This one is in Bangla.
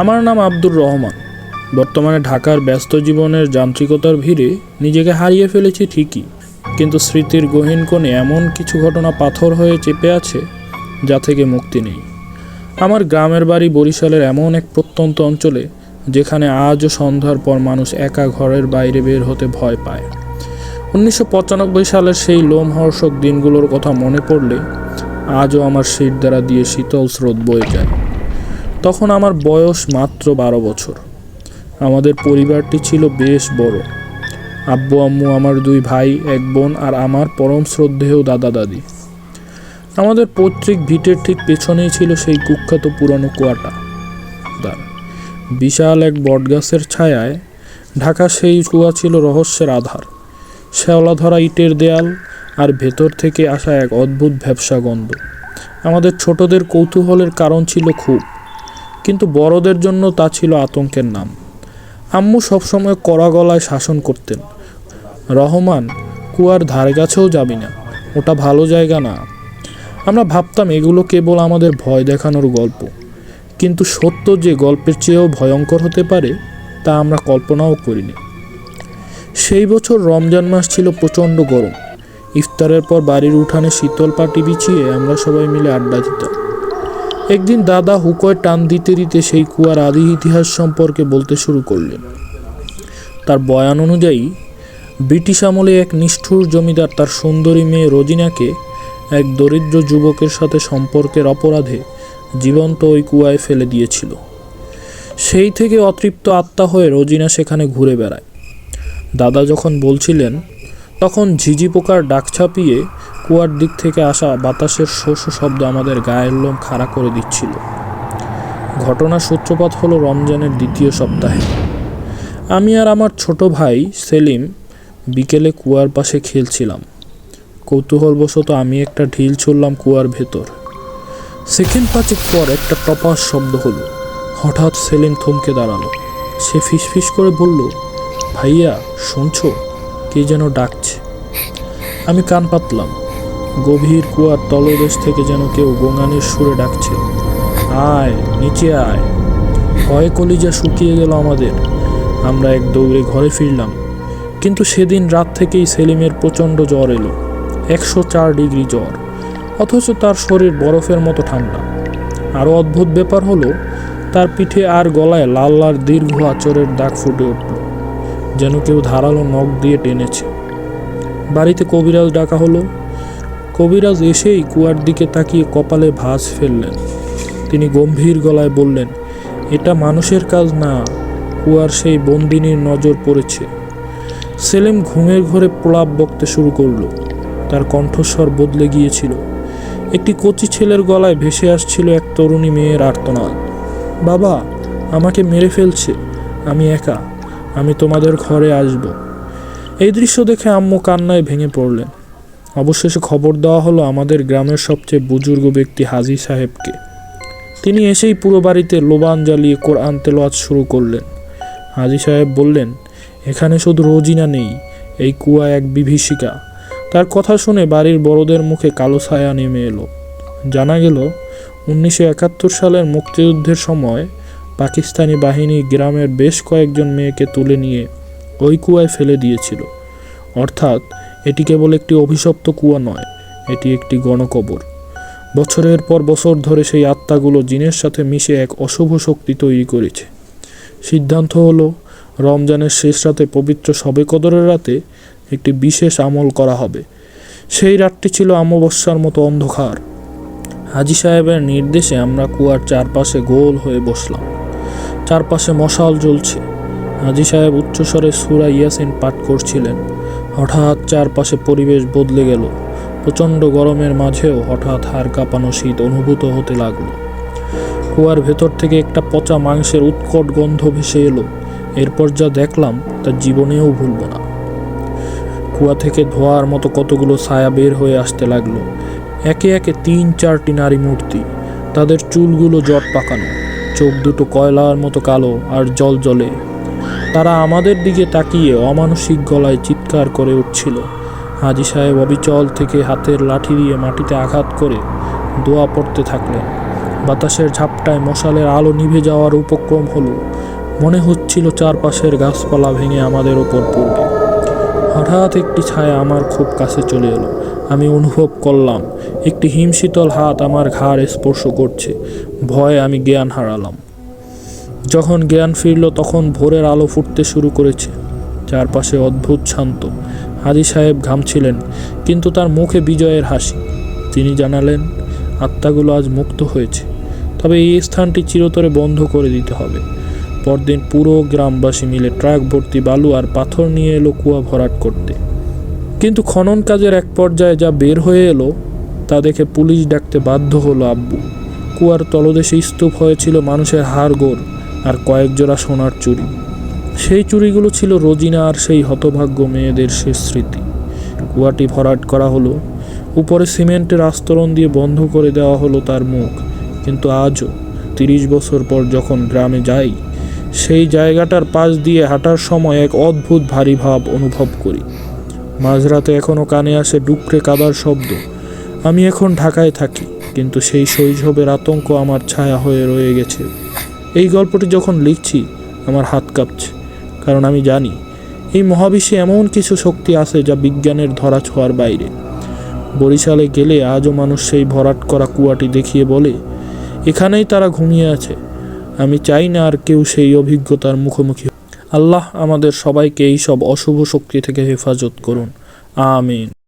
আমার নাম আব্দুর রহমান। বর্তমানে ঢাকার ব্যস্ত জীবনের যান্ত্রিকতার ভিড়ে নিজেকে হারিয়ে ফেলেছি ঠিকই, কিন্তু স্মৃতির গহীন কোণে এমন কিছু ঘটনা পাথর হয়ে চেপে আছে যা থেকে মুক্তি নেই। আমার গ্রামের বাড়ি বরিশালের এমন এক প্রত্যন্ত অঞ্চলে, যেখানে আজও সন্ধ্যার পর মানুষ একা ঘরের বাইরে বের হতে ভয় পায়। উনিশশো পঁচানব্বই সালের সেই লোমহর্ষক দিনগুলোর কথা মনে পড়লে আজও আমার শির দ্বারা দিয়ে শীতল স্রোত বয়ে যায়। তখন আমার বয়স মাত্র বারো বছর। আমাদের পরিবারটি ছিল বেশ বড়। আব্বু, আম্মু, আমার দুই ভাই, এক বোন আর আমার পরম শ্রদ্ধেয় দাদা, দাদি। আমাদের পৈতৃক ভিটের ঠিক পেছনেই ছিল সেই কুখ্যাত পুরনো কুয়াটা। বিশাল এক বটগাছের ছায়ায় ঢাকা সেই কুয়া ছিল রহস্যের আধার। শ্যাওলা ধরা ইটের দেয়াল আর ভেতর থেকে আসা এক অদ্ভুত ভ্যাবসা গন্ধ। আমাদের ছোটদের কৌতূহলের কারণ ছিল খুব। কিন্তু বড়দের জন্য তা ছিল আতঙ্কের নাম। আম্মু সবসময় কড়া গলায় শাসন করতেন। রহমান, কুয়ার ধারে কাছেও যাবি না, ওটা ভালো জায়গা না। আমরা ভাবতাম এগুলো কেবল আমাদের ভয় দেখানোর গল্প। কিন্তু সত্য যে গল্পের চেয়েও ভয়ঙ্কর হতে পারে, তা আমরা কল্পনাও করিনি। সেই বছর রমজান মাস ছিল প্রচণ্ড গরম। ইফতারের পর বাড়ির উঠানে শীতল পাটি বিছিয়ে আমরা সবাই মিলে আড্ডা দিতাম। একদিন দাদা হুকয় টান দিতে দিতে সেই কুয়ার আদি ইতিহাস সম্পর্কে বলতে শুরু করলেন। তার বয়ান অনুযায়ী, ব্রিটিশ আমলে এক নিষ্ঠুর জমিদার তার সুন্দরী মেয়ে রোজিনাকে এক দরিদ্র যুবকের সাথে সম্পর্কের অপরাধে জীবন্ত ওই কুয়ায় ফেলে দিয়েছিল। সেই থেকে অতৃপ্ত আত্মা হয়ে রোজিনা সেখানে ঘুরে বেড়ায়। দাদা যখন বলছিলেন তখন ঝিঝি পোকার ডাক ছাপিয়ে কুয়ার দিক থেকে আসা বাতাসের শোষ শব্দ আমাদের গায়ের লোম খাড়া করে দিচ্ছিল। ঘটনার সূত্রপাত হলো রমজানের দ্বিতীয় সপ্তাহে। আমি আর আমার ছোট ভাই সেলিম বিকেলে কুয়ার পাশে খেলছিলাম। কৌতূহলবশত আমি একটা ঢিল ছুড়লাম কুয়ার ভেতর। সেকেন্ড পাঁচেক পর একটা টপাস শব্দ হলো। হঠাৎ সেলিম থমকে দাঁড়াল। সে ফিসফিস করে বলল, ভাইয়া, শুনছো? কে যেন ডাকছে। আমি কান পাতলাম। গভীর কুয়ার তলদেশ থেকে যেন কেউ গোঙানির সুরে ডাকছে আয়, নিচে আয়। ভয়ে কলিজা শুকিয়ে গেল আমাদের। আমরা এক দৌড়ে ঘরে ফিরলাম। কিন্তু সেদিন রাত থেকেই সেলিমের প্রচণ্ড জ্বর এলো। একশো চার ডিগ্রি জ্বর। অথচ তার শরীর বরফের মতো ঠান্ডা। আরও অদ্ভুত ব্যাপার হলো, তার পিঠে আর গলায় লাল লাল দীর্ঘ আচরের দাগ ফুটে উঠল। যেন কেউ ধারালো নখ দিয়ে টেনেছে। বাড়িতে কবিরাজ ডাকা হলো। কবিরাজ এসেই কুয়ার দিকে তাকিয়ে কপালে ভাঁজ ফেললেন। তিনি গম্ভীর গলায় বললেন, এটা মানুষের কাজ না, কুয়ার সেই বন্দিনীর নজর পড়েছে। সেলিম ঘুমের ঘরে প্রলাপ বকতে শুরু করল। তার কণ্ঠস্বর বদলে গিয়েছিল। একটি কচি ছেলের গলায় ভেসে আসছিল এক তরুণী মেয়ের আর্তনাদ। বাবা, আমাকে মেরে ফেলছে, আমি একা। আমি তোমাদের ঘরে আসব। এই দৃশ্য দেখে আম্মু কান্নায় ভেঙে পড়লেন। অবশেষে খবর দেওয়া হলো আমাদের গ্রামের সবচেয়ে বুজুর্গ ব্যক্তি হাজি সাহেবকে। তিনি এসেই পুরো বাড়িতে লোবান জ্বালিয়ে কোরআন তেলোয়াত শুরু করলেন। হাজি সাহেব বললেন, এখানে শুধু রোজিনা নেই, এই কুয়া এক বিভীষিকা। তার কথা শুনে বাড়ির বড়দের মুখে কালো ছায়া নেমে এলো। জানা গেল, উনিশশো একাত্তর সালের মুক্তিযুদ্ধের সময় পাকিস্তানি বাহিনী গ্রামের বেশ কয়েকজন মেয়েকে তুলে নিয়ে ওই কুয়ায় ফেলে দিয়েছিল। অর্থাৎ, এটি কেবল একটি অভিশপ্ত কুয়া নয়, এটি একটি গণকবর। বছরের পর বছর ধরে সেই আত্মাগুলো জিনের সাথে মিশে এক অশুভ শক্তি তৈরি করেছে। সিদ্ধান্ত হলো, রমজানের শেষ রাতে পবিত্র শবে কদরের রাতে একটি বিশেষ আমল করা হবে। সেই রাতটি ছিল অমাবস্যার মতো অন্ধকার। হাজি সাহেবের নির্দেশে আমরা কুয়ার চারপাশে গোল হয়ে বসলাম। চারপাশে মশাল জ্বলছে। হাজি সাহেব উচ্চস্বরে সুরা ইয়াসিন পাঠ করছিলেন। হঠাৎ চারপাশে পরিবেশ বদলে গেল। প্রচণ্ড গরমের মাঝেও হঠাৎ হাড় কাঁপানো শীত অনুভূত হতে লাগল। কুয়ার ভেতর থেকে একটা পচা মাংসের উৎকট গন্ধ ভেসে এলো। এরপর যা দেখলাম, তা জীবনেও ভুলব না। কুয়া থেকে ধোয়ার মতো কতগুলো ছায়া বের হয়ে আসতে লাগল। একে একে তিন চারটি নারী মূর্তি, তাদের চুলগুলো জট পাকানো। চোখ দুটো কয়লার মতো কালো আর জল জলে। তারা আমাদের দিকে তাকিয়ে অমানসিক গলায় চিৎকার করে উঠছিল। হাজি সাহেব অবিচল থেকে হাতের লাঠি দিয়ে মাটিতে আঘাত করে দোয়া পড়তে থাকলেন। বাতাসের ঝাপটায় মশালের আলো নিভে যাওয়ার উপক্রম হলো। মনে হচ্ছিল চারপাশের গাছপালা ভেঙে আমাদের ওপর পড়বে। হঠাৎ একটি ছায়া আমার খুব কাছে চলে এলো। আমি অনুভব করলাম, একটি হিমশীতল হাত আমার ঘাড় স্পর্শ করছে, ভয়ে আমি জ্ঞান হারালাম। যখন জ্ঞান ফিরল তখন ভোরের আলো ফুটতে শুরু করেছে, চারপাশে অদ্ভুত শান্ত। হাজি সাহেব ঘামছিলেন, কিন্তু তার মুখে বিজয়ের হাসি। তিনি জানালেন, আত্মাগুলো আজ মুক্ত হয়েছে, তবে এই স্থানটি চিরতরে বন্ধ করে দিতে হবে। পরদিন পুরো গ্রামবাসী মিলে ট্রাক ভর্তি বালু আর পাথর নিয়ে এলো কুয়া ভরাট করতে। কিন্তু খনন কাজের এক পর্যায়ে যা বের হয়ে এলো, তা দেখে পুলিশ ডাকতে বাধ্য হলো আব্বু। কুয়ার তলদেশে স্তূপ হয়েছিল মানুষের হাড়গোড় আর কয়েক জোড়া সোনার চুড়ি। সেই চুড়িগুলো ছিল রোজিনা আর সেই হতভাগ্য মেয়েদের শেষ স্মৃতি। কুয়াটি ভরাট করা হলো, উপরে সিমেন্টের আস্তরণ দিয়ে বন্ধ করে দেওয়া হলো তার মুখ। কিন্তু আজও, তিরিশ বছর পর যখন গ্রামে যাই, সেই জায়গাটার পাশ দিয়ে হাঁটার সময় এক অদ্ভুত ভারী ভাব অনুভব করি। মাঝরাতে এখনও কানে আসে ডুকরে কাদার শব্দ। আমি এখন ঢাকায় থাকি, কিন্তু সেই শৈশবের আতঙ্ক আমার ছায়া হয়ে রয়ে গেছে। এই গল্পটি যখন লিখছি, আমার হাত কাঁপছে, কারণ আমি জানি, এই মহাবিশ্বে এমন কিছু শক্তি আছে যা বিজ্ঞানের ধরা ছোঁয়ার বাইরে। বরিশালে গেলে আজও মানুষ সেই ভরাট করা কুয়াটি দেখিয়ে বলে, এখানেই তারা ঘুমিয়ে আছে। আমি চাই না আর কেউ সেই অভিজ্ঞতার মুখোমুখি। আল্লাহ আমাদের সবাইকে এই সব অশুভ শক্তি থেকে হেফাজত করুন। আমিন।